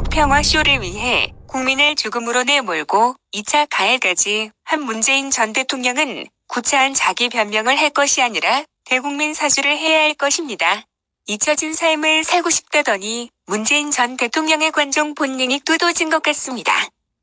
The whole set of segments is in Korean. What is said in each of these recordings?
평화 쇼를 위해 국민을 죽음으로 내몰고 2차 가해까지 한 문재인 전 대통령은 구차한 자기 변명을 할 것이 아니라 대국민 사죄를 해야 할 것입니다. 잊혀진 삶을 살고 싶다더니 문재인 전 대통령의 관종 본능이 뚜도진 것 같습니다.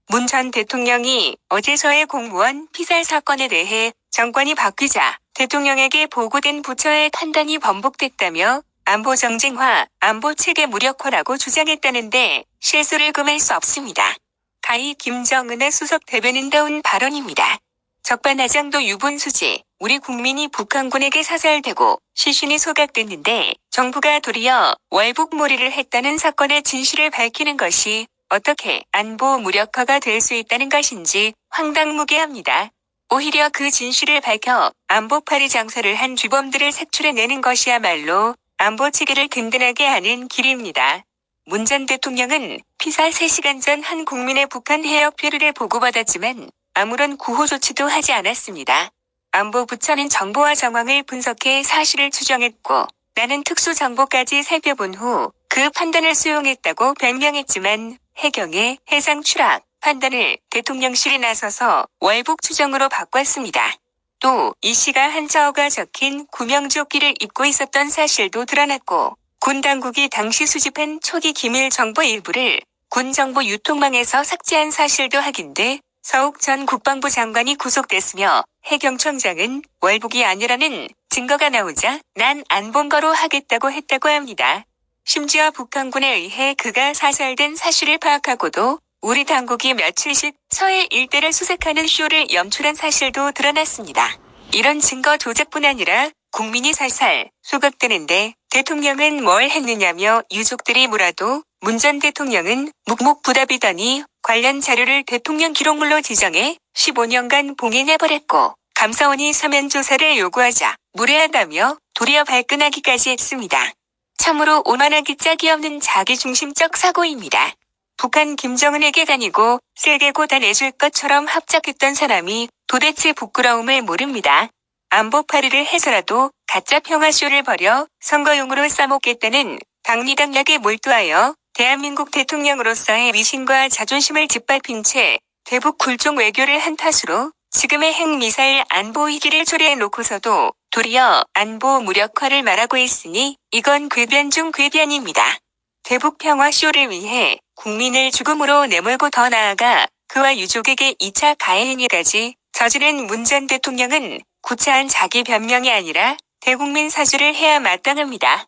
문 전 대통령이 어제서의 공무원 피살 사건에 대해 정권이 바뀌자 대통령에게 보고된 부처의 판단이 번복됐다며 안보 정쟁화, 안보 체계 무력화라고 주장했다는데 실수를 금할 수 없습니다. 가히 김정은의 수석 대변인다운 발언입니다. 적반하장도 유분수지, 우리 국민이 북한군에게 사살되고 시신이 소각됐는데 정부가 도리어 월북몰이를 했다는 사건의 진실을 밝히는 것이 어떻게 안보 무력화가 될 수 있다는 것인지 황당무계합니다. 오히려 그 진실을 밝혀 안보파리 장사를 한 주범들을 색출해내는 것이야말로 안보 체계를 든든하게 하는 길입니다. 문 전 대통령은 피살 3시간 전 한 국민의 북한 해역 표류를 보고받았지만 아무런 구호 조치도 하지 않았습니다. 안보부처는 정보와 정황을 분석해 사실을 추정했고 나는 특수 정보까지 살펴본 후 그 판단을 수용했다고 변명했지만 해경의 해상 추락 판단을 대통령실이 나서서 월북 추정으로 바꿨습니다. 또 이 씨가 한자어가 적힌 구명조끼를 입고 있었던 사실도 드러났고 군 당국이 당시 수집한 초기 기밀 정보 일부를 군 정보 유통망에서 삭제한 사실도 확인돼 서욱 전 국방부 장관이 구속됐으며 해경청장은 월북이 아니라는 증거가 나오자 난 안 본 거로 하겠다고 했다고 합니다. 심지어 북한군에 의해 그가 사살된 사실을 파악하고도 우리 당국이 며칠씩 서해 일대를 수색하는 쇼를 염출한 사실도 드러났습니다. 이런 증거 조작뿐 아니라 국민이 살살 소각되는데 대통령은 뭘 했느냐며 유족들이 물어도 문 전 대통령은 묵묵부답이더니 관련 자료를 대통령 기록물로 지정해 15년간 봉인해버렸고 감사원이 서면 조사를 요구하자 무례하다며 도리어 발끈하기까지 했습니다. 참으로 오만하기 짝이 없는 자기중심적 사고입니다. 북한 김정은에게 다니고 쓸개고 다 내줄 것처럼 합작했던 사람이 도대체 부끄러움을 모릅니다. 안보파리를 해서라도 가짜 평화쇼를 벌여 선거용으로 써먹겠다는 당리당략에 몰두하여 대한민국 대통령으로서의 위신과 자존심을 짓밟힌 채 대북 굴종 외교를 한 탓으로 지금의 핵미사일 안보 위기를 초래해 놓고서도 도리어 안보 무력화를 말하고 있으니 이건 궤변 중 궤변입니다. 대북 평화 쇼를 위해 국민을 죽음으로 내몰고 더 나아가 그와 유족에게 2차 가해 행위까지 저지른 문 전 대통령은 구차한 자기 변명이 아니라 대국민 사죄를 해야 마땅합니다.